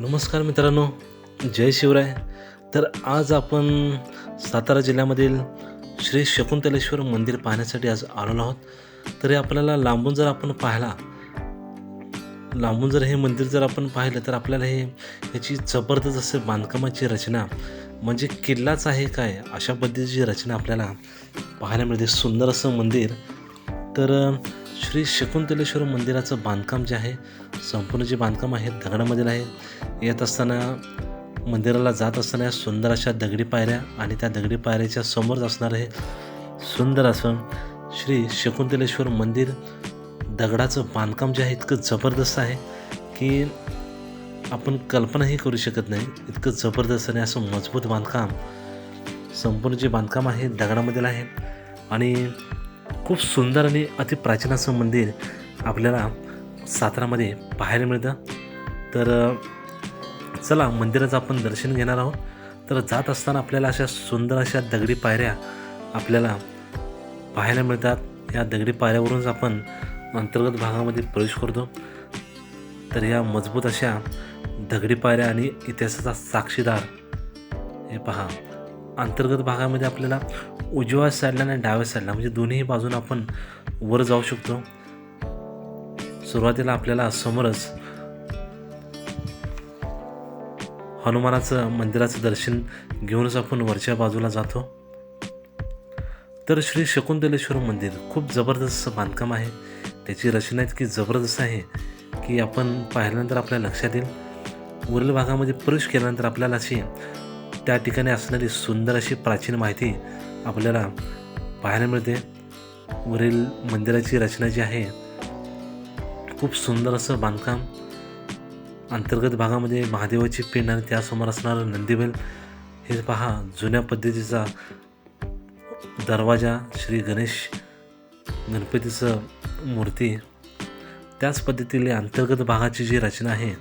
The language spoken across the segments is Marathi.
नमस्कार मित्रांनो जय शिवराय. तर आज आपण सातारा जिल्ह्यामधील श्री शकुंतलेश्वर मंदिर पाहण्यासाठी आज आलेलो आहोत. तरी आपल्याला लांबून जर आपण पाहिला लांबून जर हे मंदिर जर आपण पाहिलं तर आपल्याला हे याची जबरदस्त असे बांधकामाची रचना म्हणजे किल्लाच आहे काय अशा पद्धतीची रचना आपल्याला पाहायला मिळते. सुंदर असं मंदिर. तर श्री शकुंतलेश्वर मंदिराचं बांधकाम जे आहे संपूर्ण जे बांधकाम आहे दगडामधील आहे. येत असताना मंदिराला जात असताना या सुंदर अशा दगडी पायऱ्या आणि त्या दगडी पायऱ्याच्या समोरच असणारं हे सुंदर असं श्री शकुंतलेश्वर मंदिर दगडाचं बांधकाम जे आहे इतकं जबरदस्त आहे की आपण कल्पनाही करू शकत नाही. इतकं जबरदस्त आणि असं मजबूत बांधकाम संपूर्ण जे बांधकाम आहे दगडामधील आहे. आणि खूप सुंदर आणि अतिप्राचीन असं मंदिर आपल्याला सातारामध्ये पाहायला मिळतं. तर चला मंदिराचं आपण दर्शन घेणार आहोत. तर जात असताना आपल्याला अशा सुंदर अशा दगडी पायऱ्या आपल्याला पाहायला मिळतात. या दगडी पायऱ्यावरूनच आपण अंतर्गत भागामध्ये प्रवेश करतो. तर या मजबूत अशा दगडी पायऱ्या आणि इतिहासाचा साक्षीदार हे पहा. अंतर्गत भागामध्ये आपल्याला उजव्या साईडला आणि डाव्या साईडला म्हणजे दोन्ही बाजून आपण वर जाऊ शकतो. सुरुवातीला आपल्याला समोरच हनुमानाचं मंदिराचं दर्शन घेऊनच आपण वरच्या बाजूला जातो. तर श्री शकुंतलेश्वर मंदिर खूप जबरदस्त बांधकाम आहे. त्याची रचना इतकी जबरदस्त आहे की आपण पाहिल्यानंतर आपल्या लक्षात येईल. वरील भागामध्ये प्रवेश केल्यानंतर आपल्याला अशी त्या ठिकाणी असणारी सुंदर अशी प्राचीन माहिती आपल्याला पाहायला मिळते. वरील मंदिराची रचना जी आहे खूप सुंदर असं बांधकाम अंतर्गत भागामध्ये महादेवाची पिंड आणि त्यासमोर असणारं नंदीबैल. हे पहा जुन्या पद्धतीचा दरवाजा श्री गणेश गणपतीचं मूर्ती. त्याच पद्धतीने अंतर्गत भागाची जी रचना आहे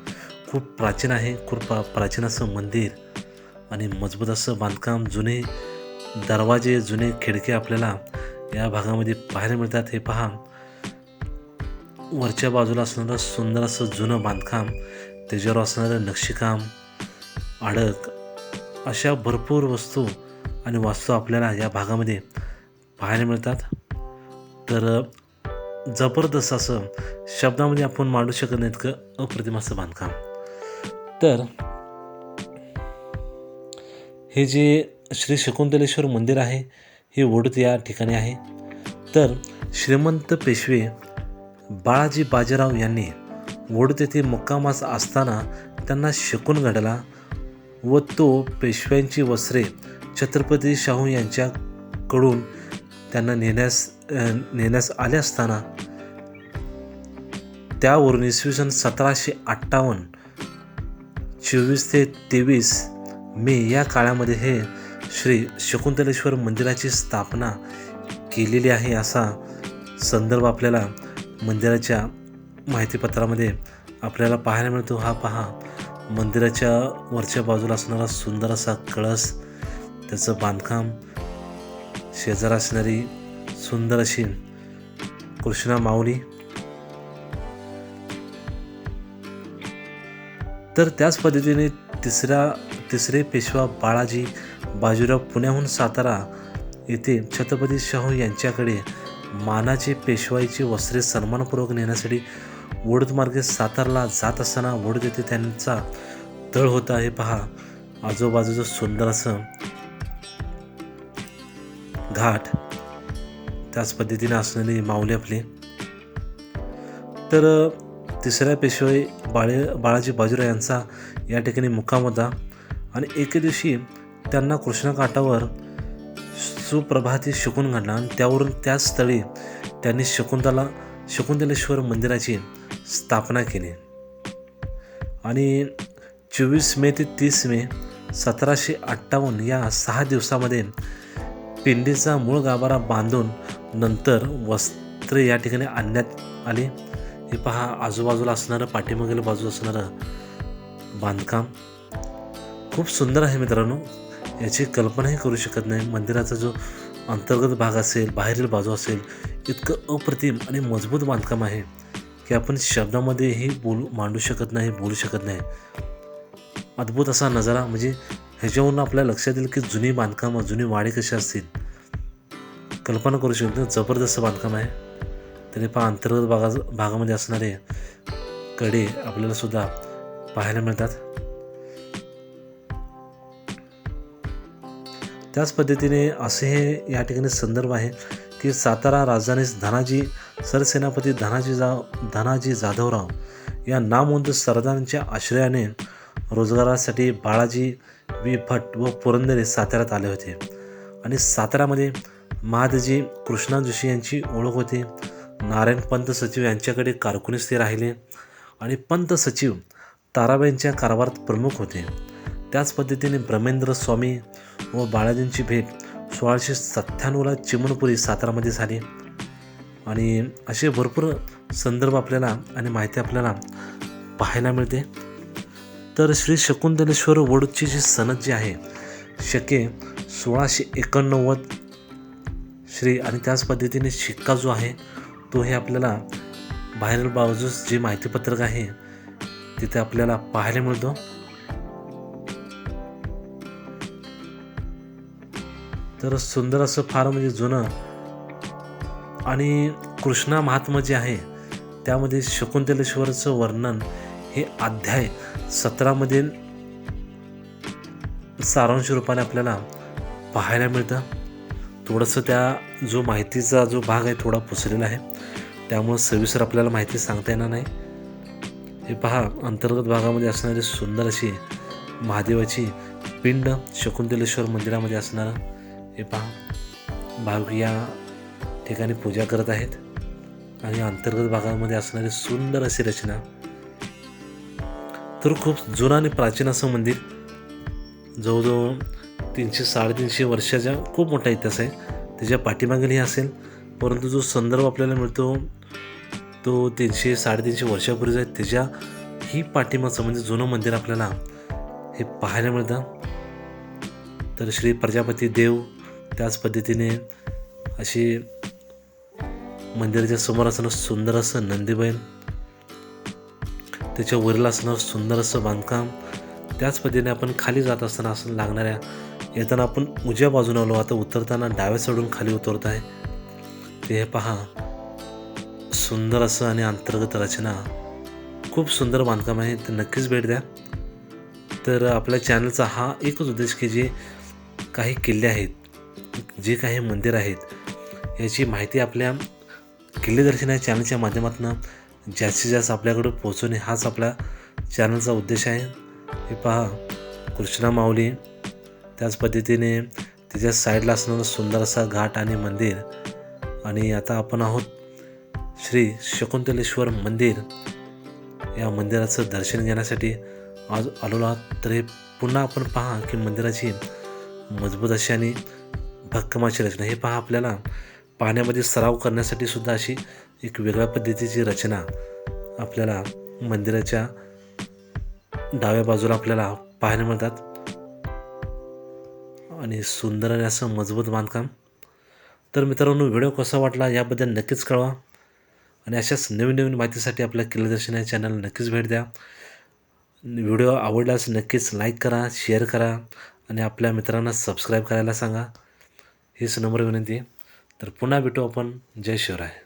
खूप प्राचीन आहे खूप प्राचीन असं मंदिर आणि मजबूत असं बांधकाम. जुने दरवाजे जुने खिडके आपल्याला या भागामध्ये पाहायला मिळतात. हे पहा वरच्या बाजूला असणारं सुंदर असं जुनं बांधकाम त्याच्यावर असणारं नक्षीकाम अडक अशा भरपूर वस्तू आणि वास्तू आपल्याला या भागामध्ये पाहायला मिळतात. तर जबरदस्त असं शब्दामध्ये आपण मांडू शकत नाही इतकं अप्रतिम असं बांधकाम. तर हे जे श्री शकुंतलेश्वर मंदिर आहे हे वडूत या ठिकाणी आहे. तर श्रीमंत पेशवे बाळाजी बाजीराव यांनी वडूत तेथे मुक्कामास असताना त्यांना शकून घडला व तो पेशव्यांची वस्त्रे छत्रपती शाहू यांच्याकडून त्यांना नेण्यास नेण्यास आले असताना त्यावरून इसवी सन सतराशे अठ्ठावन्न चोवीस ते तेवीस मे या काळामध्ये हे श्री शकुंतलेश्वर मंदिराची स्थापना केलेली आहे असा संदर्भ आपल्याला मंदिराच्या माहितीपत्रामध्ये आपल्याला पाहायला मिळतो. हा पहा मंदिराच्या वरच्या बाजूला असणारा सुंदर असा कळस त्याचं बांधकाम शेजार असणारी सुंदर अशी कृष्णा माऊली. तर त्याच पद्धतीने तिसऱ्या तिसरे पेशवा बाळाजी बाजीराव पुण्याहून सातारा येथे छत्रपती शाहू यांच्याकडे मानाचे पेशवाईची वस्त्रे सन्मानपूर्वक नेण्यासाठी वडूद सातारला जात असताना वडूद येथे त्यांचा तळ होता. हे पहा आजूबाजूचं सुंदर असं घाट. त्याच पद्धतीने असलेली माऊली आपली. तर तिसऱ्या पेशवाई बाळे बाळाजी बाजीराव यांचा या ठिकाणी मुक्काम होता. आणि एके दिवशी त्यांना कृष्णकाठावर सुप्रभाती शकून घडला आणि त्यावरून त्याच स्थळी त्यांनी शकुंतला शकुंतलेश्वर मंदिराची स्थापना केली. आणि चोवीस मे ते तीस मे सतराशे अठ्ठावन्न या सहा दिवसामध्ये पिंडीचा मूळ गाभारा बांधून नंतर वस्त्रे या ठिकाणी आणण्यात आली. हे पहा आजूबाजूला असणारं पाठीमागील बाजू असणारं बांधकाम. खूप सुंदर आहे मित्रांनो. याची कल्पनाही करू शकत नाही. मंदिराचा जो अंतर्गत भाग असेल बाहेरील बाजू असेल इतकं अप्रतिम आणि मजबूत बांधकाम आहे की आपण शब्दामध्येही बोलू मांडू शकत नाही बोलू शकत नाही. अद्भुत असा नजारा म्हणजे ह्याच्यावरून आपल्या लक्षात येईल की जुनी बांधकामं जुनी वाडे कशी असतील. कल्पना करू शकतो जबरदस्त बांधकाम आहे. तरी पहा अंतर्गत भागा भागामध्ये असणारे कडे आपल्याला सुद्धा पाहायला मिळतात. त्याच पद्धतीने असे हे या ठिकाणी संदर्भ आहे की सातारा राजधानीस धनाजी सरसेनापती धनाजी जा धनाजी जाधवराव या नामवंत सरदारांच्या आश्रयाने रोजगारासाठी बाळाजी वि भट व पुरंदरे साताऱ्यात आले होते. आणि साताऱ्यामध्ये महादजी कृष्णा जोशी यांची ओळख होती. नारायण पंत सचिव यांच्याकडे कारकुनीस ते राहिले. आणि पंत सचिव ताराबाईंच्या कारभारात प्रमुख होते. त्याच पद्धतीने ब्रह्मेंद्र स्वामी व बाळाजींची भेट सोळाशे सत्त्याण्णवला चिमणपुरी सातारामध्ये झाली. आणि असे भरपूर संदर्भ आपल्याला आणि माहिती आपल्याला पाहायला मिळते. तर श्री शकुंतलेश्वर वडूची जी सनद जी आहे शके सोळाशे एकोणनव्वद श्री आणि त्याच पद्धतीने शिक्का जो आहे तो हे आपल्याला बाहेरील बाजूस जे माहितीपत्रक आहे तिथे आपल्याला पाहायला मिळतो. तर सुंदर असं फार म्हणजे जुनं आणि कृष्णा महात्मा जे आहे त्यामध्ये शकुंतलेश्वरचं वर्णन हे अध्याय सतरामध्ये सारांश रूपाने आपल्याला पाहायला मिळतं. थोडंसं त्या जो माहितीचा जो भाग आहे थोडा पुसलेला आहे. त्यामुळं सविस्तर आपल्याला माहिती सांगता येणार नाही. हे पहा अंतर्गत भागामध्ये असणारी सुंदर अशी महादेवाची पिंड शकुंतलेश्वर मंदिरामध्ये असणारं. हे पहा भाविक या ठिकाणी पूजा करत आहेत. आणि अंतर्गत भागामध्ये असणारी सुंदर अशी रचना. तर खूप जुनं आणि प्राचीन असं मंदिर. जवळजवळ तीनशे साडेतीनशे वर्षाचा खूप मोठा इतिहास आहे. त्याच्या पाठीमागेही असेल. परंतु जो संदर्भ आपल्याला मिळतो तो तीनशे साडेतीनशे वर्षापूर्वीचा आहे. त्याच्या ही पाठीमागचं म्हणजे जुनं मंदिर आपल्याला हे पाहायला मिळतं. तर श्री प्रजापती देव त्याच पद्धतीने अशी मंदिराच्या समोर असणं सुंदर असं नंदीबैल त्याच्या वरील असणं सुंदर असं बांधकाम त्याच पद्धतीने आपण खाली जात असताना असं लागणाऱ्या येताना आपण उजव्या बाजूने आलो आता उतरताना डाव्या साईडून खाली उतरत आहे. ते हे पहा सुंदर असं आणि अंतर्गत रचना. खूप सुंदर बांधकाम आहे ते नक्कीच भेट द्या. तर आपल्या चॅनलचा हा एकच उद्देश की जे काही किल्ले आहेत जे काही मंदिर आहेत याची माहिती आपल्या किल्लेदर्शन या चॅनलच्या माध्यमातून जास्तीत जास्त आपल्याकडं पोहोचवणे हाच आपल्या चॅनलचा उद्देश आहे. हे पहा कृष्णा माऊली. त्याच पद्धतीने त्याच्या साईडला असणारं सुंदर असा घाट आणि मंदिर आणि आता आपण आहोत श्री शकुंतलेश्वर मंदिर. या मंदिराचं दर्शन घेण्यासाठी आज आलो आहोत. तर हे पुन्हा आपण पहा की मंदिराची मजबूत अशी आणि भक्कमाची रचना. हे पहा आपल्याला. पाण्यामध्ये सराव करण्यासाठी सुद्धा अशी एक वेगळ्या पद्धतीची रचना आपल्याला मंदिराच्या डाव्या बाजूला आपल्याला पाहायला मिळतात. आणि सुंदर आणि असं मजबूत बांधकाम. तर मित्रांनो व्हिडिओ कसा वाटला याबद्दल नक्कीच कळवा. आणि अशाच नवीन नवीन माहितीसाठी आपल्या किल्लदर्शन या चॅनल नक्कीच भेट द्या. व्हिडिओ आवडल्यास नक्कीच लाईक करा शेअर करा. आणि आपल्या मित्रांना सबस्क्राईब करायला सांगा. हीच नम्र विनंती आहे. तर पुन्हा भेटू आपण. जय शिवराय.